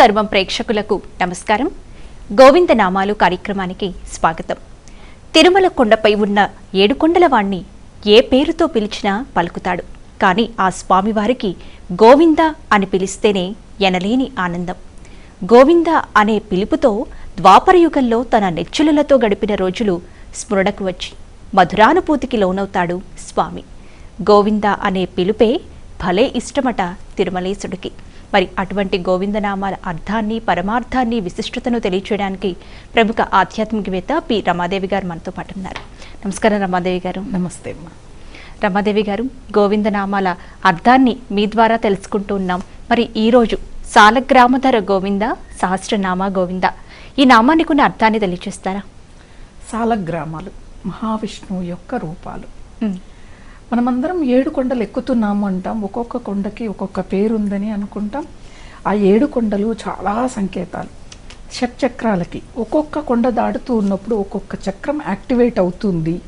హిందూ ధర్మం ప్రేక్షకులకు నమస్కారం. గోవింద నామాలు కార్యక్రమానికి స్వాగతం. తిరుమల కొండపై ఉన్న ఏడుకొండలవాణ్ణి ఏ పేరుతో పిలిచినా పలుకుతాడు. కానీ ఆ స్వామివారికి గోవింద అని పిలిస్తేనే ఎనలేని ఆనందం. గోవింద అనే పిలుపుతో ద్వాపరయుగంలో తన నెచ్చులతో గడిపిన రోజులు స్మరణకు వచ్చి మధురానుభూతికి లోనవుతాడు స్వామి. గోవింద అనే పిలుపే భలే ఇష్టమట తిరుమలేశుడికి. మరి అటువంటి గోవిందనామాల అర్థాన్ని పరమార్థాన్ని విశిష్టతను తెలియచేయడానికి ప్రముఖ ఆధ్యాత్మికవేత్త పి. రమాదేవి గారు మనతో పాటు ఉన్నారు. నమస్కారం రమాదేవి గారు. నమస్తే అమ్మా. రమాదేవి గారు గోవిందనామాల అర్థాన్ని మీ ద్వారా తెలుసుకుంటూ ఉన్నాం. మరి ఈరోజు సాలగ్రామధర గోవింద సహస్రనామ గోవింద ఈ నామానికి ఉన్న అర్థాన్ని తెలియచేస్తారా? సాలగ్రామాలు మహావిష్ణువు యొక్క రూపాలు. మనమందరం ఏడు కొండలు ఎక్కుతున్నాము అంటాం. ఒక్కొక్క కొండకి ఒక్కొక్క పేరు ఉందని అనుకుంటాం. ఆ ఏడు కొండలు చాలా సంకేతాలు. షట్చక్రాలకి ఒక్కొక్క కొండ దాటుతూ ఉన్నప్పుడు ఒక్కొక్క చక్రం యాక్టివేట్ అవుతుంది.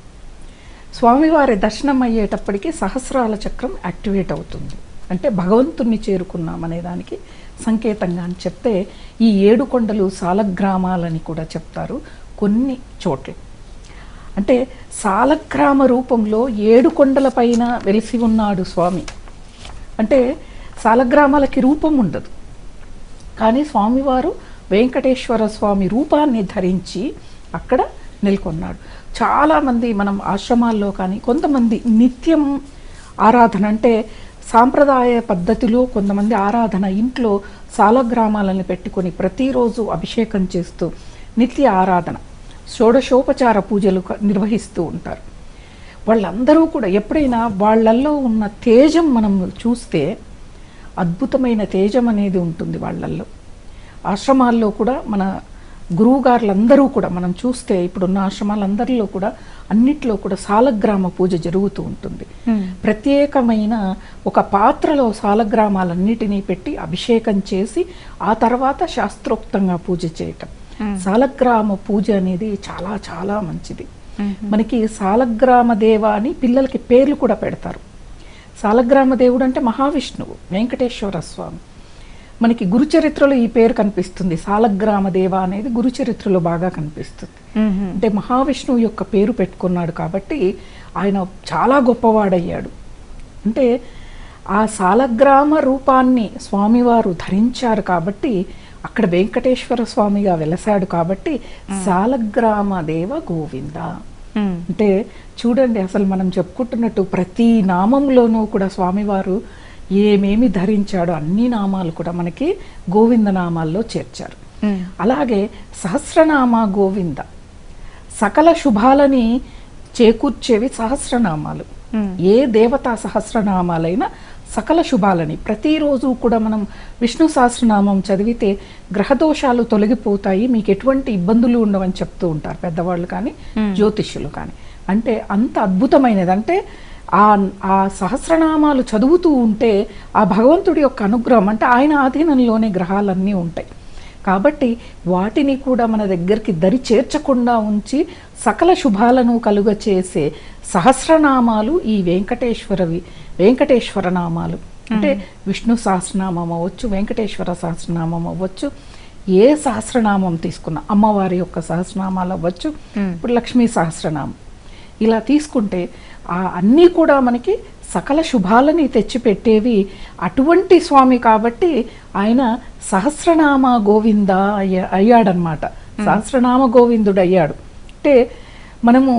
స్వామివారి దర్శనం అయ్యేటప్పటికి సహస్రాల చక్రం యాక్టివేట్ అవుతుంది. అంటే భగవంతుణ్ణి చేరుకున్నామనే దానికి సంకేతంగా అని చెప్తే ఈ ఏడు కొండలు సాలగ్రామాలని కూడా చెప్తారు కొన్ని చోట్ల. అంటే సాలగ్రామ రూపంలో ఏడు కొండల పైన వెలిసి ఉన్నాడు స్వామి. అంటే సాలగ్రామాలకి రూపం ఉండదు. కానీ స్వామివారు వెంకటేశ్వర స్వామి రూపాన్ని ధరించి అక్కడ నెలకొన్నాడు. చాలామంది మనం ఆశ్రమాల్లో కానీ కొంతమంది నిత్యం ఆరాధన అంటే సాంప్రదాయ పద్ధతిలో కొంతమంది ఆరాధన ఇంట్లో సాలగ్రామాలను పెట్టుకొని ప్రతిరోజు అభిషేకం చేస్తూ నిత్య ఆరాధన. షోడశోపచార పూజలు నిర్వహిస్తూ ఉంటారు. వాళ్ళందరూ కూడా ఎప్పుడైనా వాళ్ళల్లో ఉన్న తేజం మనం చూస్తే అద్భుతమైన తేజం అనేది ఉంటుంది వాళ్ళల్లో. ఆశ్రమాల్లో కూడా మన గురువుగారులందరూ కూడా మనం చూస్తే ఇప్పుడున్న ఆశ్రమాలందరిలో కూడా అన్నిట్లో కూడా సాలగ్రామ పూజ జరుగుతూ ఉంటుంది. ప్రత్యేకమైన ఒక పాత్రలో సాలగ్రామాలన్నిటినీ పెట్టి అభిషేకం చేసి ఆ తర్వాత శాస్త్రోక్తంగా పూజ చేయటం. సాలగ్రామ పూజ అనేది చాలా చాలా మంచిది. మనకి సాలగ్రామ దేవ అని పిల్లలకి పేర్లు కూడా పెడతారు. సాలగ్రామ దేవుడు అంటే మహావిష్ణువు వెంకటేశ్వర స్వామి. మనకి గురుచరిత్రలో ఈ పేరు కనిపిస్తుంది. సాలగ్రామ దేవ అనేది గురుచరిత్రలో బాగా కనిపిస్తుంది. అంటే మహావిష్ణువు యొక్క పేరు పెట్టుకున్నాడు కాబట్టి ఆయన చాలా గొప్పవాడయ్యాడు. అంటే ఆ సాలగ్రామ రూపాన్ని స్వామివారు ధరించారు కాబట్టి అక్కడ వెంకటేశ్వర స్వామిగా వెలసాడు కాబట్టి సాలగ్రామ దేవ గోవింద. అంటే చూడండి అసలు మనం చెప్పుకుంటున్నట్టు ప్రతి నామంలోనూ కూడా స్వామివారు ఏమేమి ధరించాడో అన్ని నామాలు కూడా మనకి గోవింద నామాల్లో చేర్చారు. అలాగే సహస్రనామ గోవింద. సకల శుభాలని చేకూర్చేవి సహస్రనామాలు. ఏ దేవతా సహస్రనామాలైనా సకల శుభాలని. ప్రతిరోజు కూడా మనం విష్ణు సహస్రనామం చదివితే గ్రహదోషాలు తొలగిపోతాయి మీకు ఎటువంటి ఇబ్బందులు ఉండవని చెప్తూ ఉంటారు పెద్దవాళ్ళు కానీ జ్యోతిష్యులు కానీ. అంటే అంత అద్భుతమైనది. అంటే ఆ ఆ సహస్రనామాలు చదువుతూ ఉంటే ఆ భగవంతుడి యొక్క అనుగ్రహం అంటే ఆయన ఆధీనంలోనే గ్రహాలన్నీ ఉంటాయి. కాబట్టి వాటిని కూడా మన దగ్గరికి దరి చేర్చకుండా ఉంచి సకల శుభాలను కలుగ చేసే సహస్రనామాలు ఈ వెంకటేశ్వరవి వెంకటేశ్వర నామాలు అంటే విష్ణు సహస్రనామం అవ్వచ్చు వెంకటేశ్వర సహస్రనామం అవ్వచ్చు ఏ సహస్రనామం తీసుకున్న అమ్మవారి యొక్క సహస్రనామాలు అవ్వచ్చు ఇప్పుడు లక్ష్మీ సహస్రనామం. ఇలా తీసుకుంటే ఆ అన్నీ కూడా మనకి సకల శుభాలని తెచ్చిపెట్టేవి అటువంటి స్వామి కాబట్టి ఆయన సహస్రనామ గోవింద అయ్యా అయ్యాడనమాట సహస్రనామ గోవిందుడు అయ్యాడు అంటే మనము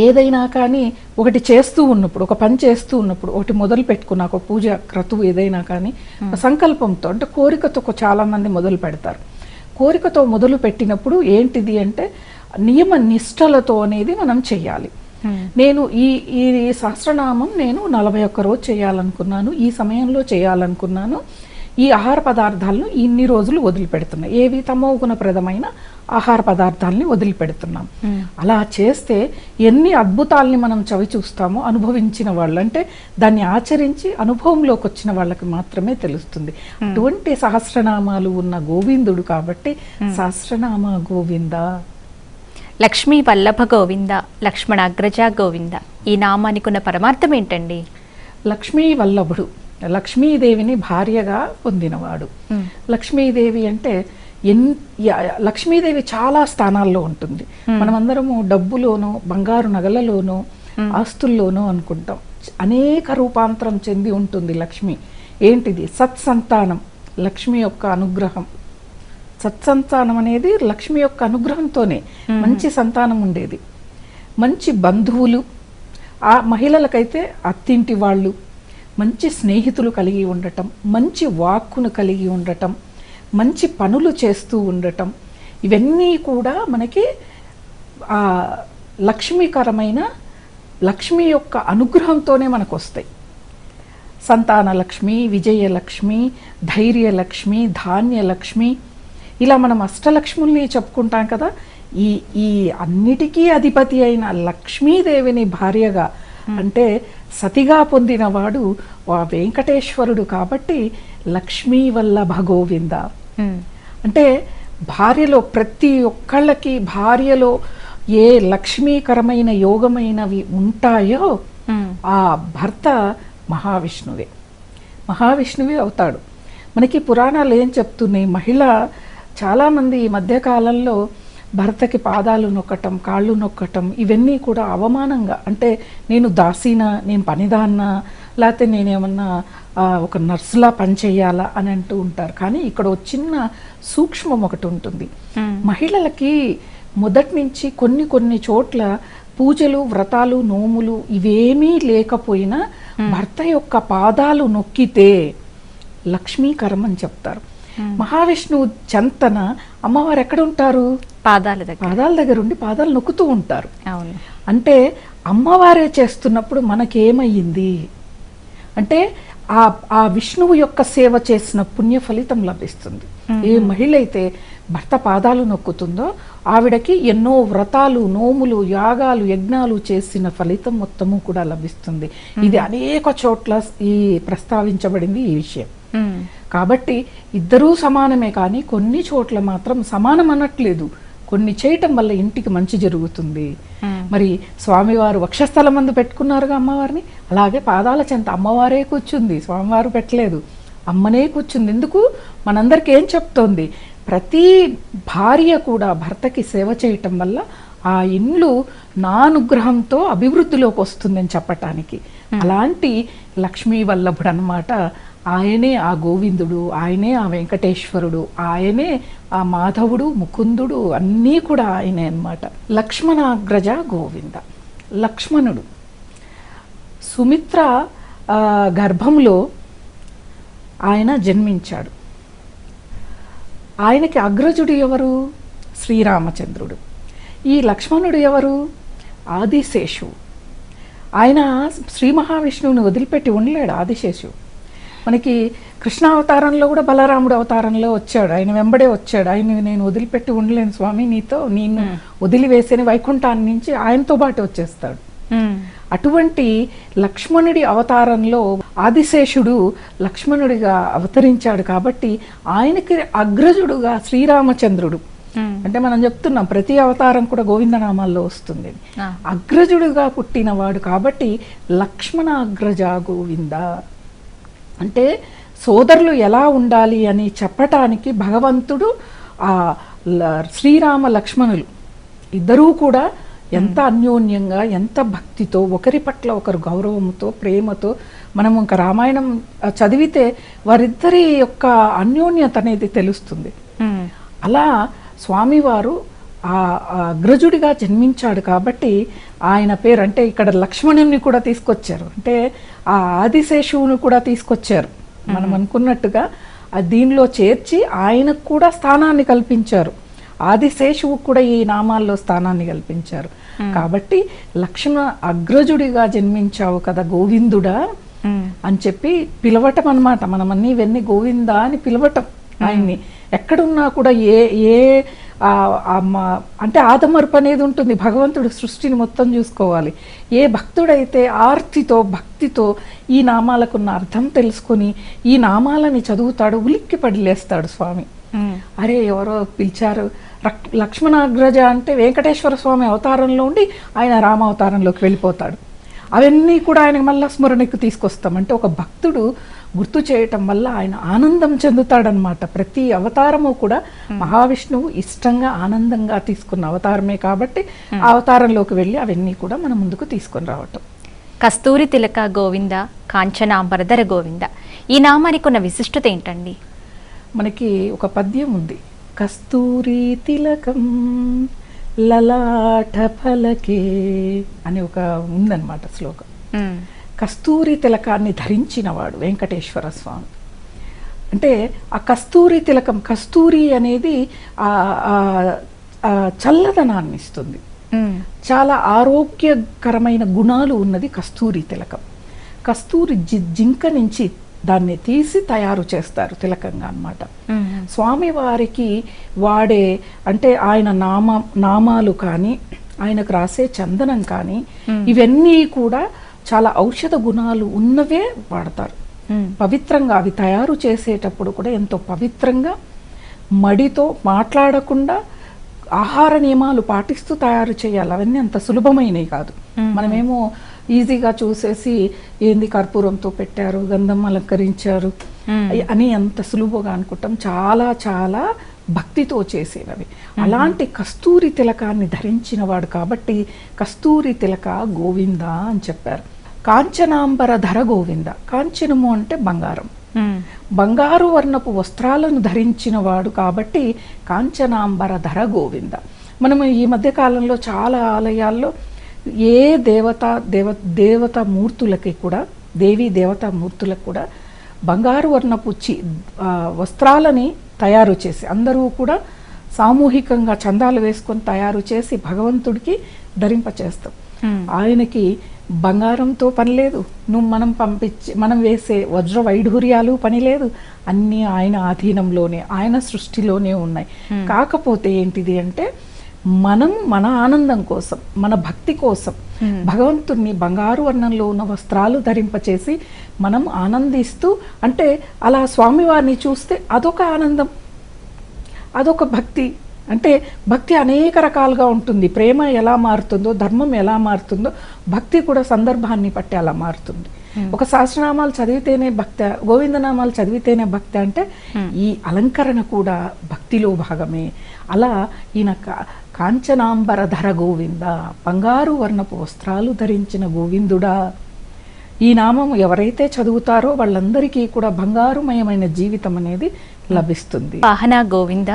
ఏదైనా కానీ ఒకటి చేస్తూ ఉన్నప్పుడు ఒక పని చేస్తూ ఉన్నప్పుడు ఒకటి మొదలు పెట్టుకున్నాక ఒక పూజ క్రతువు ఏదైనా కానీ సంకల్పంతో అంటే కోరికతో ఒక చాలా మంది మొదలు పెడతారు. కోరికతో మొదలు పెట్టినప్పుడు ఏంటిది అంటే నియమ నిష్టలతో అనేది మనం చెయ్యాలి. ఉమ్. నేను ఈ ఈ సహస్రనామం నేను నలభై ఒక్క రోజు చేయాలనుకున్నాను ఈ సమయంలో చేయాలనుకున్నాను ఈ ఆహార పదార్థాలను ఇన్ని రోజులు వదిలిపెడుతున్నా. ఏవి తమో గుణప్రదమైన ఆహార పదార్థాలని వదిలిపెడుతున్నాం. అలా చేస్తే ఎన్ని అద్భుతాల్ని మనం చవి చూస్తామో అనుభవించిన వాళ్ళు అంటే దాన్ని ఆచరించి అనుభవంలోకి వచ్చిన వాళ్ళకి మాత్రమే తెలుస్తుంది. అటువంటి సహస్రనామాలు ఉన్న గోవిందుడు కాబట్టి సహస్రనామ గోవింద. లక్ష్మీ వల్లభ గోవింద లక్ష్మణ అగ్రజ గోవింద. ఈ నామానికి ఉన్న పరమార్థం ఏంటండి? లక్ష్మీ వల్లభుడు. లక్ష్మీదేవిని భార్యగా పొందినవాడు. లక్ష్మీదేవి అంటే ఎన్ లక్ష్మీదేవి చాలా స్థానాల్లో ఉంటుంది. మనమందరము డబ్బులోనో బంగారు నగలలోనో ఆస్తుల్లోనో అనుకుంటాం. అనేక రూపాంతరం చెంది ఉంటుంది లక్ష్మి. ఏంటిది? సత్సంతానం లక్ష్మి యొక్క అనుగ్రహం. సత్సంతానం అనేది లక్ష్మి యొక్క అనుగ్రహంతోనే మంచి సంతానం ఉండేది. మంచి బంధువులు ఆ మహిళలకైతే అత్తింటి వాళ్ళు మంచి స్నేహితులు కలిగి ఉండటం మంచి వాక్కును కలిగి ఉండటం మంచి పనులు చేస్తూ ఉండటం ఇవన్నీ కూడా మనకి ఆ లక్ష్మీకరమైన లక్ష్మి యొక్క అనుగ్రహంతోనే మనకు వస్తాయి సంతానలక్ష్మి విజయలక్ష్మి ధైర్యలక్ష్మి ధాన్యలక్ష్మి ఇలా మనం అష్టలక్ష్ముల్ని చెప్పుకుంటాం కదా ఈ ఈ అన్నిటికీ అధిపతి అయిన లక్ష్మీదేవిని భార్యగా అంటే సతిగా పొందినవాడు ఆ వెంకటేశ్వరుడు కాబట్టి లక్ష్మీ వల్లభ గోవింద ఉమ్, అంటే భార్యలో ప్రతి ఒక్కళ్ళకి భార్యలో ఏ లక్ష్మీకరమైన యోగమైనవి ఉంటాయో ఉమ్, ఆ భర్త మహావిష్ణువే. మహావిష్ణువే అవుతాడు. మనకి పురాణాలు ఏం చెప్తున్నాయి? మహిళ చాలామంది ఈ మధ్యకాలంలో భర్తకి పాదాలు నొక్కటం కాళ్ళు నొక్కటం ఇవన్నీ కూడా అవమానంగా అంటే నేను దాసీనా నేను పనిదాన్నా లేకపోతే నేనేమన్నా ఒక నర్సులా పనిచేయాలా అని అంటూ ఉంటారు. కానీ ఇక్కడ ఒక చిన్న సూక్ష్మం ఒకటి ఉంటుంది. మహిళలకి మొదటి నుంచి కొన్ని కొన్ని చోట్ల పూజలు వ్రతాలు నోములు ఇవేమీ లేకపోయినా భర్త యొక్క పాదాలు నొక్కితే లక్ష్మీకరం అని చెప్తారు. మహావిష్ణువు చెంతన అమ్మవారు ఎక్కడ ఉంటారు పాదాల దగ్గర. పాదాల దగ్గర ఉండి పాదాలు నొక్కుతూ ఉంటారు. అవును. అంటే అమ్మవారే చేస్తున్నప్పుడు మనకేమయ్యింది? అంటే ఆ ఆ విష్ణువు యొక్క సేవ చేసిన పుణ్య ఫలితం లభిస్తుంది. ఏ మహిళ అయితే భర్త పాదాలు నొక్కుతుందో ఆవిడకి ఎన్నో వ్రతాలు నోములు యాగాలు యజ్ఞాలు చేసిన ఫలితం మొత్తము కూడా లభిస్తుంది. ఇది అనేక చోట్ల ఈ ప్రస్తావించబడింది ఈ విషయం. కాబట్టి ఇద్దరూ సమానమే కానీ కొన్ని చోట్ల మాత్రం సమానం అనట్లేదు కొన్ని చేయటం వల్ల ఇంటికి మంచి జరుగుతుంది. మరి స్వామివారు వక్షస్థలం మందు పెట్టుకున్నారుగా అమ్మవారిని? అలాగే పాదాల చెంత అమ్మవారే కూర్చుంది. స్వామివారు పెట్టలేదు. అమ్మనే కూర్చుంది. ఎందుకు? మనందరికి ఏం చెప్తోంది? ప్రతి భార్య కూడా భర్తకి సేవ చేయటం వల్ల ఆ ఇండ్లు నా అనుగ్రహంతో అభివృద్ధిలోకి వస్తుందని చెప్పటానికి. అలాంటి లక్ష్మీ వల్లభుడు అనమాట ఆయనే ఆ గోవిందుడు ఆయనే ఆ వెంకటేశ్వరుడు ఆయనే ఆ మాధవుడు ముకుందుడు అన్నీ కూడా ఆయనే అనమాట లక్ష్మణాగ్రజ గోవింద. లక్ష్మణుడు. సుమిత్ర గర్భంలో ఆయన జన్మించాడు. ఆయనకి అగ్రజుడు ఎవరు? శ్రీరామచంద్రుడు. ఈ లక్ష్మణుడు ఎవరు? ఆదిశేషువు. ఆయన శ్రీ మహావిష్ణువుని వదిలిపెట్టి ఉండలేడు ఆదిశేషువు. మనకి కృష్ణావతారంలో కూడా బలరాముడు అవతారంలో వచ్చాడు. ఆయన వెంబడే వచ్చాడు. ఆయన నేను వదిలిపెట్టి ఉండలేను స్వామి. నీతో నేను వదిలివేసేని వైకుంఠాన్ని నుంచి ఆయనతో పాటు వచ్చేస్తాడు. అటువంటి లక్ష్మణుడి అవతారంలో ఆదిశేషుడు లక్ష్మణుడిగా అవతరించాడు కాబట్టి ఆయనకి అగ్రజుడుగా శ్రీరామచంద్రుడు. అంటే మనం చెప్తున్నాం ప్రతి అవతారం కూడా గోవిందనామాల్లో వస్తుంది. అగ్రజుడుగా పుట్టినవాడు కాబట్టి లక్ష్మణ అగ్రజ గోవింద? అంటే సోదరులు ఎలా ఉండాలి అని చెప్పటానికి భగవంతుడు ఆ శ్రీరామ లక్ష్మణులు ఇద్దరూ కూడా ఎంత అన్యోన్యంగా ఎంత భక్తితో ఒకరి పట్ల ఒకరు గౌరవంతో ప్రేమతో మనం ఇంకా రామాయణం చదివితే వారిద్దరి యొక్క అన్యోన్యత అనేది తెలుస్తుంది. అలా స్వామివారు ఆ అగ్రజుడిగా జన్మించాడు కాబట్టి ఆయన పేరు అంటే ఇక్కడ లక్ష్మణుని కూడా తీసుకొచ్చారు. అంటే ఆ ఆదిశేషువును కూడా తీసుకొచ్చారు. మనం అనుకున్నట్టుగా ఆ దీనిలో చేర్చి ఆయనకు కూడా స్థానాన్ని కల్పించారు. ఆదిశేషువు కూడా ఈ నామాల్లో స్థానాన్ని కల్పించారు. కాబట్టి లక్ష్మణ అగ్రజుడిగా జన్మించావు కదా గోవిందుడా అని చెప్పి పిలవటం అన్నమాట. మనం అన్ని ఇవన్నీ గోవిందా అని పిలవటం ఆయన్ని. ఎక్కడున్నా కూడా ఏ ఏ అంటే ఆదమర్పు అనేది ఉంటుంది. భగవంతుడు సృష్టిని మొత్తం చూసుకోవాలి. ఏ భక్తుడైతే ఆర్తితో భక్తితో ఈ నామాలకున్న అర్థం తెలుసుకొని ఈ నామాలని చదువుతాడు ఉలిక్కి పడిలేస్తాడు స్వామి. ఉమ్, అరే ఎవరో పిలిచారు. రక్- లక్ష్మణాగ్రజ అంటే వెంకటేశ్వర స్వామి అవతారంలో ఉండి ఆయన రామావతారంలోకి వెళ్ళిపోతాడు. అవన్నీ కూడా ఆయనకు మళ్ళా స్మరణకు తీసుకొస్తాం. అంటే ఒక భక్తుడు గుర్తు చేయటం వల్ల ఆయన ఆనందం చెందుతాడనమాట ప్రతి అవతారము కూడా మహావిష్ణువు ఇష్టంగా ఆనందంగా తీసుకున్న అవతారమే కాబట్టి ఆ అవతారంలోకి వెళ్ళి అవన్నీ కూడా మన ముందుకు తీసుకొని రావటం. కస్తూరి తిలక గోవింద కాంచనాంబరధర గోవింద. ఈ నామానికి ఉన్న విశిష్టత ఏంటండి? మనకి ఒక పద్యం ఉంది. కస్తూరి తిలకం లలాట ఫలకే అని ఒక ఉందన్నమాట శ్లోకం. కస్తూరి తిలకాన్ని ధరించినవాడు వెంకటేశ్వర స్వామి. అంటే ఆ కస్తూరి తిలకం కస్తూరి అనేది చల్లదనాన్ని ఇస్తుంది. చాలా ఆరోగ్యకరమైన గుణాలు ఉన్నది కస్తూరి తిలకం. కస్తూరి జి జింక నుంచి దాన్ని తీసి తయారు చేస్తారు తిలకంగా అన్నమాట. ఉమ్, స్వామివారికి వాడే అంటే ఆయన నామ నామాలు కానీ ఆయనకు రాసే చందనం కానీ ఇవన్నీ కూడా చాలా ఔషధ గుణాలు ఉన్నవే వాడతారు. పవిత్రంగా అవి తయారు చేసేటప్పుడు కూడా ఎంతో పవిత్రంగా మడితో మాట్లాడకుండా ఆహార నియమాలు పాటిస్తూ తయారు చేయాలి. అవన్నీ అంత సులభమైనవి కాదు. మనమేమో ఈజీగా చూసేసి ఏంది కర్పూరంతో పెట్టారు గంధం అలంకరించారు. అని అంత సులువుగా అనుకుంటాం. చాలా చాలా భక్తితో చేసేవి అలాంటి కస్తూరి తిలకాన్ని ధరించిన వాడు కాబట్టి కస్తూరి తిలక గోవింద అని చెప్పారు. కాంచనాంబర ధర గోవింద. కాంచనము అంటే బంగారం. బంగారు వర్ణపు వస్త్రాలను ధరించిన వాడు కాబట్టి కాంచనాంబర ధర గోవింద. మనము ఈ మధ్య కాలంలో చాలా ఆలయాల్లో ఏ దేవత దేవ దేవత మూర్తులకి కూడా దేవీ దేవతా మూర్తులకు కూడా బంగారు వర్ణపు చి వస్త్రాలని తయారు చేసి అందరూ కూడా సామూహికంగా చందాలు వేసుకొని తయారు చేసి భగవంతుడికి ధరింపచేస్తాం. ఆయనకి బంగారంతో పని లేదు. నువ్వు మనం పంపించి మనం వేసే వజ్ర వైఢూర్యాలు పని లేదు. అన్నీ ఆయన ఆధీనంలోనే ఆయన సృష్టిలోనే ఉన్నాయి. కాకపోతే ఏంటిది అంటే మనం మన ఆనందం కోసం మన భక్తి కోసం భగవంతుణ్ణి బంగారు వర్ణంలో ఉన్న వస్త్రాలు ధరింపచేసి మనం ఆనందిస్తూ అంటే అలా స్వామివారిని చూస్తే అదొక ఆనందం. అదొక భక్తి. అంటే భక్తి అనేక రకాలుగా ఉంటుంది. ప్రేమ ఎలా మారుతుందో ధర్మం ఎలా మారుతుందో భక్తి కూడా సందర్భాన్ని బట్టి అలా మారుతుంది. ఒక సహస్రనామాలు చదివితేనే భక్తి గోవిందనామాలు చదివితేనే భక్తి అంటే ఈ అలంకరణ కూడా భక్తిలో భాగమే. అలా ఈయన కాంచనాంబర ధర గోవింద బంగారు వర్ణపు వస్త్రాలు ధరించిన గోవిందుడా. ఈ నామం ఎవరైతే చదువుతారో వాళ్ళందరికీ కూడా బంగారుమయమైన జీవితం అనేది లభిస్తుంది. వాహన గోవింద.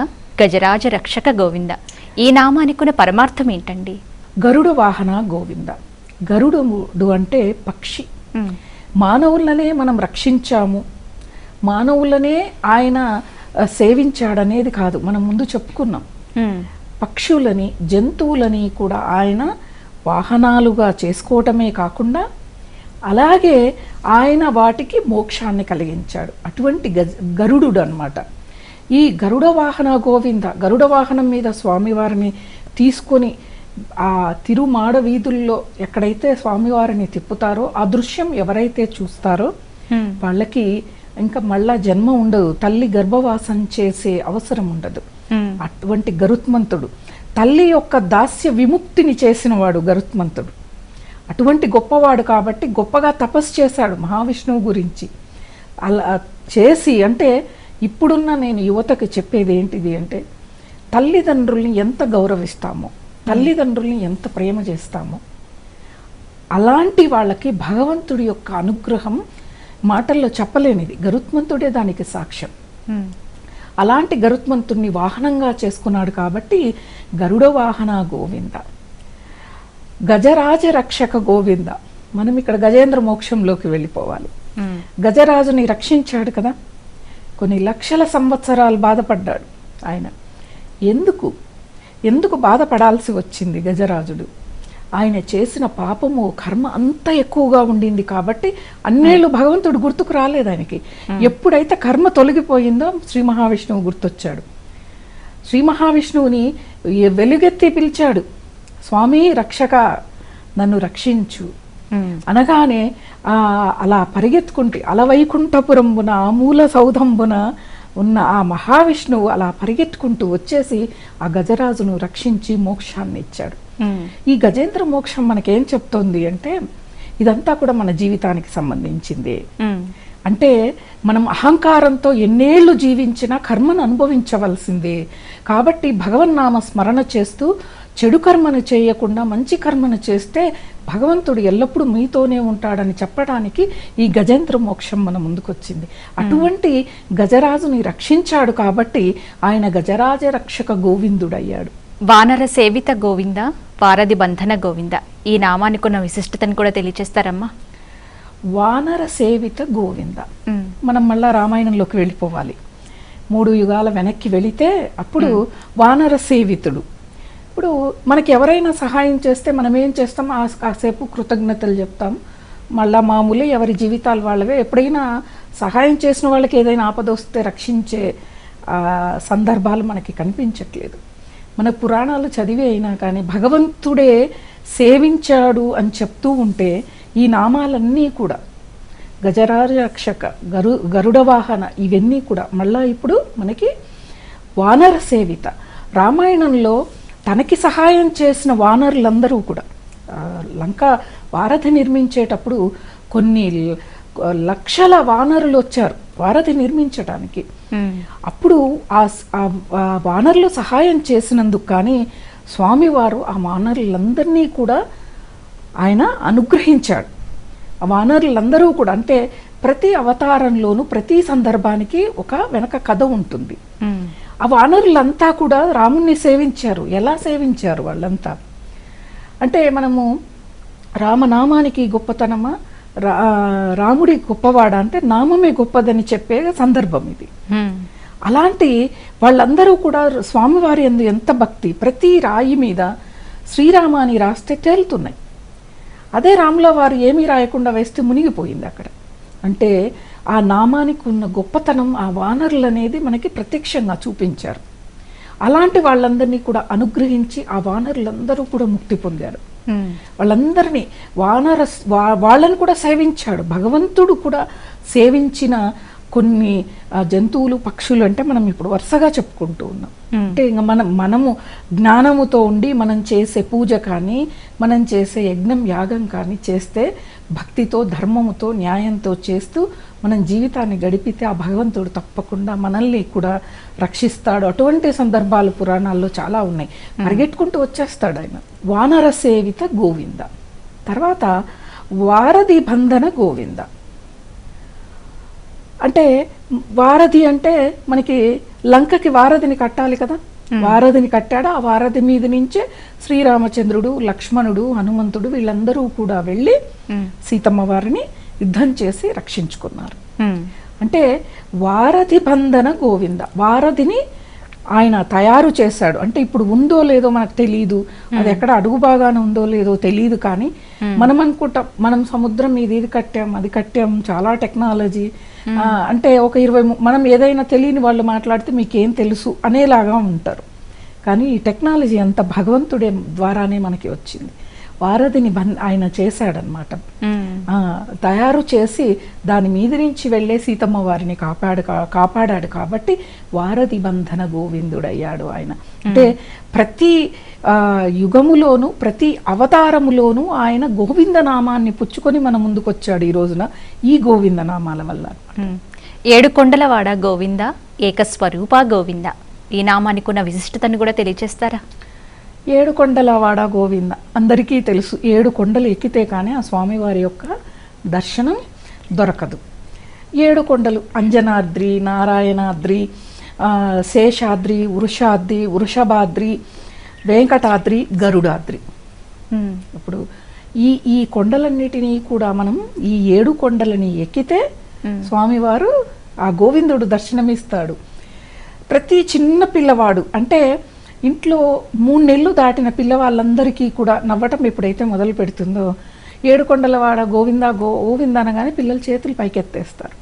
గజరాజ రక్షక గోవింద. ఈ నామానికి ఉన్న పరమార్థం ఏంటండి? గరుడ వాహన గోవింద. గరుడు అంటే పక్షి. మానవులనే మనం రక్షించాము. మానవులనే ఆయన సేవించాడనేది కాదు. మనం ముందు చెప్పుకున్నాం. పక్షులని జంతువులని కూడా ఆయన వాహనాలుగా చేసుకోవటమే కాకుండా అలాగే ఆయన వాటికి మోక్షాన్ని కలిగించాడు. అటువంటి గజ గరుడు అనమాట. ఈ గరుడ వాహన గోవింద గరుడ వాహనం మీద స్వామివారిని తీసుకొని ఆ తిరుమాడ వీధుల్లో ఎక్కడైతే స్వామివారిని తిప్పుతారో ఆ దృశ్యం ఎవరైతే చూస్తారో వాళ్ళకి ఇంకా మళ్ళా జన్మ ఉండదు. తల్లి గర్భవాసం చేసే అవసరం ఉండదు. అటువంటి గరుత్మంతుడు. తల్లి యొక్క దాస్య విముక్తిని చేసినవాడు గరుత్మంతుడు. అటువంటి గొప్పవాడు కాబట్టి గొప్పగా తపస్సు చేశాడు మహావిష్ణువు గురించి. అలా చేసి అంటే ఇప్పుడున్న నేను యువతకు చెప్పేది ఏంటిది అంటే తల్లిదండ్రుల్ని ఎంత గౌరవిస్తామో తల్లిదండ్రుల్ని ఎంత ప్రేమ చేస్తామో అలాంటి వాళ్ళకి భగవంతుడి యొక్క అనుగ్రహం మాటల్లో చెప్పలేనిది. గరుత్మంతుడే దానికి సాక్ష్యం. అలాంటి గరుత్మంతుణ్ణి వాహనంగా చేసుకున్నాడు కాబట్టి గరుడ వాహన గోవింద. గజరాజ రక్షక గోవింద. మనం ఇక్కడ గజేంద్ర మోక్షంలోకి వెళ్ళిపోవాలి. గజరాజుని రక్షించాడు కదా? కొన్ని లక్షల సంవత్సరాలు బాధపడ్డాడు ఆయన. ఎందుకు? ఎందుకు బాధపడాల్సి వచ్చింది గజరాజుడు? ఆయన చేసిన పాపము కర్మ అంత ఎక్కువగా ఉండింది కాబట్టి అన్నేళ్ళు భగవంతుడు గుర్తుకు రాలేదు ఆయనకి. ఎప్పుడైతే కర్మ తొలగిపోయిందో శ్రీ మహావిష్ణువు గుర్తొచ్చాడు. శ్రీ మహావిష్ణువుని వెలుగెత్తి పిలిచాడు స్వామి రక్షక నన్ను రక్షించు. అనగానే ఆ అలా పరిగెత్తుకుంటే అలవైకుంఠపురంబున ఆమూల సౌధంబున ఉన్న ఆ మహావిష్ణువు అలా పరిగెత్తుకుంటూ వచ్చేసి ఆ గజరాజును రక్షించి మోక్షాన్ని ఇచ్చాడు ఈ గజేంద్ర మోక్షం మనకేం చెప్తోంది అంటే ఇదంతా కూడా మన జీవితానికి సంబంధించింది. అంటే మనం అహంకారంతో ఎన్నేళ్ళు జీవించినా కర్మను అనుభవించవలసిందే. కాబట్టి భగవన్నామ స్మరణ చేస్తూ చెడు కర్మను చేయకుండా మంచి కర్మను చేస్తే భగవంతుడు ఎల్లప్పుడూ మీతోనే ఉంటాడని చెప్పడానికి ఈ గజేంద్ర మోక్షం మన ముందుకొచ్చింది. అటువంటి గజరాజుని రక్షించాడు కాబట్టి ఆయన గజరాజ రక్షక గోవిందుడయ్యాడు. వానర సేవిత గోవింద వారధి బంధన గోవింద. ఈ నామానికి ఉన్న విశిష్టతను కూడా తెలియచేస్తారమ్మా. వానర సేవిత గోవింద. మనం మళ్ళా రామాయణంలోకి వెళ్ళిపోవాలి. మూడు యుగాల వెనక్కి వెళితే అప్పుడు వానర సేవితుడు. ఇప్పుడు మనకి ఎవరైనా సహాయం చేస్తే మనం ఏం చేస్తాం? ఆ కాసేపు కృతజ్ఞతలు చెప్తాం. మళ్ళా మామూలు ఎవరి జీవితాలు వాళ్ళవే. ఎప్పుడైనా సహాయం చేసిన వాళ్ళకి ఏదైనా ఆపద వస్తే రక్షించే సందర్భాలు మనకి కనిపించట్లేదు. మన పురాణాలు చదివి అయినా కానీ భగవంతుడే సేవించాడు అని చెప్తూ ఉంటే ఈ నామాలన్నీ కూడా గజరాజ రక్షక గరు గరుడ వాహన ఇవన్నీ కూడా మళ్ళా ఇప్పుడు మనకి వానర సేవిత. రామాయణంలో తనకి సహాయం చేసిన వానరులందరూ కూడా లంక వారధి నిర్మించేటప్పుడు కొన్ని లక్షల వానరులు వచ్చారు వారధి నిర్మించడానికి అప్పుడు ఆ వానరులు సహాయం చేసినందుకు కానీ స్వామివారు ఆ వానరులందరినీ కూడా ఆయన అనుగ్రహించాడు. ఆ వానరులందరూ కూడా అంటే ప్రతి అవతారంలోనూ ప్రతి సందర్భానికి ఒక వెనక కథ ఉంటుంది. ఆ వానరులంతా కూడా రాముణ్ణి సేవించారు. ఎలా సేవించారు వాళ్ళంతా? అంటే మనము రామనామానికి గొప్పతనమా? రా రాముడి గొప్పవాడా? అంటే నామమే గొప్పదని చెప్పే సందర్భం ఇది. అలాంటి వాళ్ళందరూ కూడా స్వామివారి ఎందు ఎంత భక్తి. ప్రతి రాయి మీద శ్రీరామ అని రాస్తే తేలుతున్నాయి. అదే రాముల వారు ఏమీ రాయకుండా వేస్తే మునిగిపోయింది అక్కడ. అంటే ఆ నామానికి ఉన్న గొప్పతనం ఆ వానరులు అనేది మనకి ప్రత్యక్షంగా చూపించారు. అలాంటి వాళ్ళందరినీ కూడా అనుగ్రహించి ఆ వానరులందరూ కూడా ముక్తి పొందారు. వాళ్ళందరినీ వానర వా- వాళ్ళని కూడా సేవించాడు. భగవంతుడు కూడా సేవించిన కొన్ని జంతువులు పక్షులు అంటే మనం ఇప్పుడు వరుసగా చెప్పుకుంటూ ఉన్నాం. అంటే ఇంకా మనం మనము జ్ఞానముతో ఉండి మనం చేసే పూజ కానీ మనం చేసే యజ్ఞం యాగం కానీ చేస్తే భక్తితో ధర్మముతో న్యాయంతో చేస్తూ మనం జీవితాన్ని గడిపితే ఆ భగవంతుడు తప్పకుండా మనల్ని కూడా రక్షిస్తాడు. అటువంటి సందర్భాలు పురాణాల్లో చాలా ఉన్నాయి. పరిగెట్టుకుంటూ వచ్చేస్తాడు ఆయన. వానర సేవిత గోవింద. తర్వాత వారధి బంధన గోవింద. అంటే వారధి అంటే మనకి లంకకి వారధిని కట్టాలి కదా? వారధిని కట్టాడు? ఆ వారధి మీద నుంచే శ్రీరామచంద్రుడు లక్ష్మణుడు హనుమంతుడు వీళ్ళందరూ కూడా వెళ్ళి ఉమ్, సీతమ్మ వారిని యుద్ధం చేసి రక్షించుకున్నారు. ఉమ్, అంటే వారధి బంధన గోవింద. వారధిని ఆయన తయారు చేశాడు. అంటే ఇప్పుడు ఉందో లేదో మనకు తెలియదు అది ఎక్కడ అడుగు బాగానే ఉందో లేదో తెలియదు కానీ మనం అనుకుంటాం మనం సముద్రం మీద ఇది కట్టాం అది కట్టాం చాలా టెక్నాలజీ అంటే ఒక ఇరవై మనం ఏదైనా తెలియని వాళ్ళు మాట్లాడితే మీకేం తెలుసు అనేలాగా ఉంటారు. కానీ ఈ టెక్నాలజీ అంతా భగవంతుడే ద్వారానే మనకి వచ్చింది. వారధిని బన్ ఆయన చేశాడనమాట. ఆ, తయారు చేసి దాని మీద నుంచి వెళ్ళే సీతమ్మ వారిని కాపాడు కాపాడాడు కాబట్టి వారధి బంధన గోవిందుడయ్యాడు ఆయన. అంటే ప్రతి యుగములోను ప్రతి అవతారములోనూ ఆయన గోవింద నామాన్ని పుచ్చుకొని మన ముందుకు వచ్చాడు ఈ రోజున ఈ గోవింద నామాల వల్ల. ఏడు కొండలవాడ గోవింద ఏకస్వరూప గోవింద. ఈ నామానికి ఉన్న విశిష్టతను కూడా తెలియచేస్తారా? ఏడు కొండల వాడ గోవింద. అందరికీ తెలుసు ఏడు కొండలు ఎక్కితే కానీ ఆ స్వామివారి యొక్క దర్శనం దొరకదు. ఏడు కొండలు అంజనాద్రి నారాయణాద్రి శేషాద్రి వృషాద్రి వృషభాద్రి వెంకటాద్రి గరుడాద్రి. ఇప్పుడు ఈ ఈ కొండలన్నిటినీ కూడా మనం ఈ ఏడు కొండలని ఎక్కితే స్వామివారు ఆ గోవిందుడు దర్శనమిస్తాడు. ప్రతి చిన్న పిల్లవాడు అంటే ఇంట్లో మూడు నెలలు దాటిన పిల్లవాళ్ళందరికీ కూడా నవ్వటం ఎప్పుడైతే మొదలు పెడుతుందో ఏడుకొండలవాడ గోవింద గో గోవింద అనగానే పిల్లలు చేతులు పైకెత్తేస్తారు.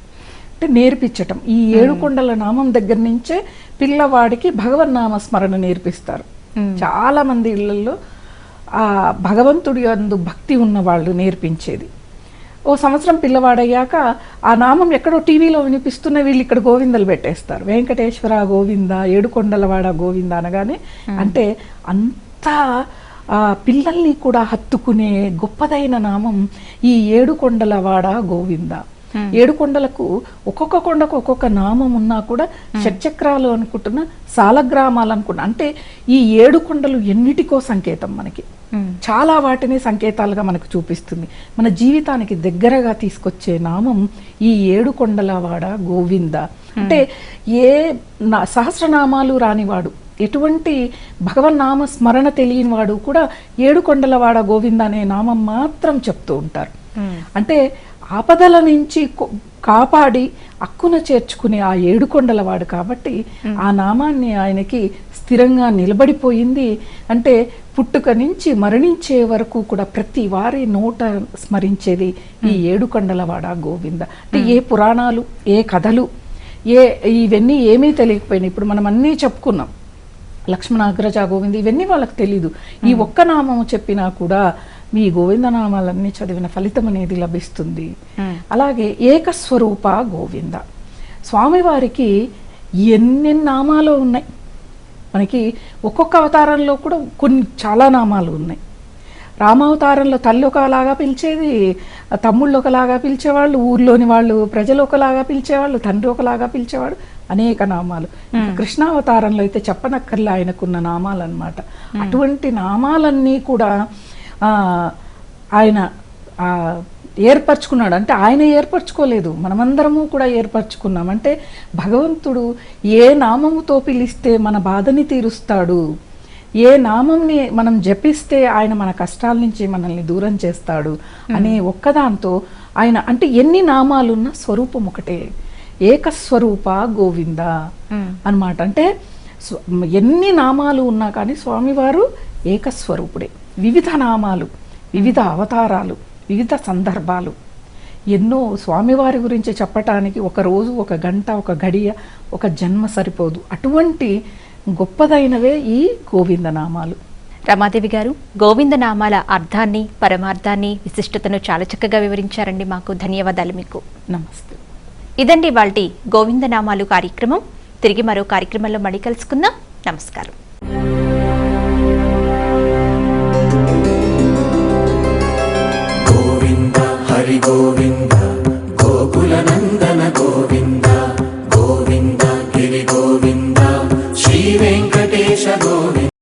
అంటే నేర్పించటం. ఈ ఏడుకొండల నామం దగ్గర నుంచే పిల్లవాడికి భగవన్నామ స్మరణ నేర్పిస్తారు. ఉమ్, చాలా మంది ఇళ్ళలో ఆ భగవంతుడి అందు భక్తి ఉన్న వాళ్ళు నేర్పించేది. ఓ సంవత్సరం పిల్లవాడయ్యాక ఆ నామం ఎక్కడో టీవీలో వినిపిస్తున్న వీళ్ళు ఇక్కడ గోవిందలు పెట్టేస్తారు. వెంకటేశ్వర గోవింద ఏడుకొండలవాడ గోవింద అనగానే అంటే అంత పిల్లల్ని కూడా హత్తుకునే గొప్పదైన నామం ఈ ఏడుకొండలవాడ గోవింద. ఏడు కొండలకు ఒక్కొక్క కొండకు ఒక్కొక్క నామం ఉన్నా కూడా షట్చక్రాలు అనుకుంటున్న సాలగ్రామాలు అనుకుంటున్నా. అంటే ఈ ఏడు కొండలు ఎన్నిటికో సంకేతం మనకి. చాలా వాటిని సంకేతాలుగా మనకు చూపిస్తుంది. మన జీవితానికి దగ్గరగా తీసుకొచ్చే నామం ఈ ఏడు కొండలవాడ గోవింద. అంటే ఏ నా సహస్రనామాలు రానివాడు ఎటువంటి భగవన్నామ స్మరణ తెలియని వాడు కూడా ఏడు కొండలవాడ గోవింద అనే నామం మాత్రం చెప్తూ ఉంటారు. అంటే ఆపదల నుంచి కాపాడి అక్కున చేర్చుకునే ఆ ఏడుకొండలవాడు కాబట్టి ఆ నామాన్ని ఆయనకి స్థిరంగా నిలబడిపోయింది. అంటే పుట్టుక నుంచి మరణించే వరకు కూడా ప్రతి వారి నోట స్మరించేది ఈ ఏడుకొండలవాడ గోవింద. అంటే ఏ పురాణాలు ఏ కథలు ఏ ఇవన్నీ ఏమీ తెలియకపోయినాయి ఇప్పుడు మనం అన్నీ చెప్పుకున్నాం. లక్ష్మణాగ్రజ గోవింద ఇవన్నీ వాళ్ళకి తెలీదు. ఈ ఒక్క నామము చెప్పినా కూడా మీ గోవింద నామాలన్నీ చదివిన ఫలితం అనేది లభిస్తుంది. అలాగే ఏకస్వరూప గోవింద. స్వామివారికి ఎన్ని నామాలు ఉన్నాయి? మనకి ఒక్కొక్క అవతారంలో కూడా కొన్ని చాలా నామాలు ఉన్నాయి. రామావతారంలో తల్లి ఒకలాగా పిలిచేది తమ్ముళ్ళు ఒకలాగా పిలిచేవాళ్ళు ఊర్లోని వాళ్ళు ప్రజలు ఒకలాగా పిలిచేవాళ్ళు తండ్రి ఒకలాగా పిలిచేవాడు అనేక నామాలు. కృష్ణావతారంలో అయితే చెప్పనక్కర్లే ఆయనకున్న నామాలు అన్నమాట అటువంటి నామాలన్నీ కూడా ఆయన ఏర్పరచుకున్నాడు అంటే ఆయన ఏర్పరచుకోలేదు. మనమందరము కూడా ఏర్పరచుకున్నాం. అంటే భగవంతుడు ఏ నామముతో పిలిస్తే మన బాధని తీరుస్తాడు. ఏ నామంని మనం జపిస్తే ఆయన మన కష్టాల నుంచి మనల్ని దూరం చేస్తాడు అనే ఒక్కదాంతో ఆయన అంటే ఎన్ని నామాలున్న స్వరూపం ఒకటే. ఏకస్వరూప గోవింద మ్మ్. అన్నమాట. అంటే ఎన్ని నామాలు ఉన్నా కానీ స్వామివారు ఏకస్వరూపుడే. వివిధ నామాలు వివిధ అవతారాలు. వివిధ సందర్భాలు. ఎన్నో స్వామివారి గురించి చెప్పటానికి ఒక రోజు ఒక గంట ఒక గడియ ఒక జన్మ సరిపోదు. అటువంటి గొప్పదైనవే ఈ గోవిందనామాలు. రమాదేవి గారు గోవిందనామాల అర్థాన్ని పరమార్థాన్ని విశిష్టతను చాలా చక్కగా వివరించారండి మాకు. ధన్యవాదాలు మీకు. నమస్తే. ఇదండి వాళ్ళ గోవిందనామాలు కార్యక్రమం. తిరిగి మరో కార్యక్రమంలో మళ్ళీ కలుసుకుందాం. నమస్కారం. sciagone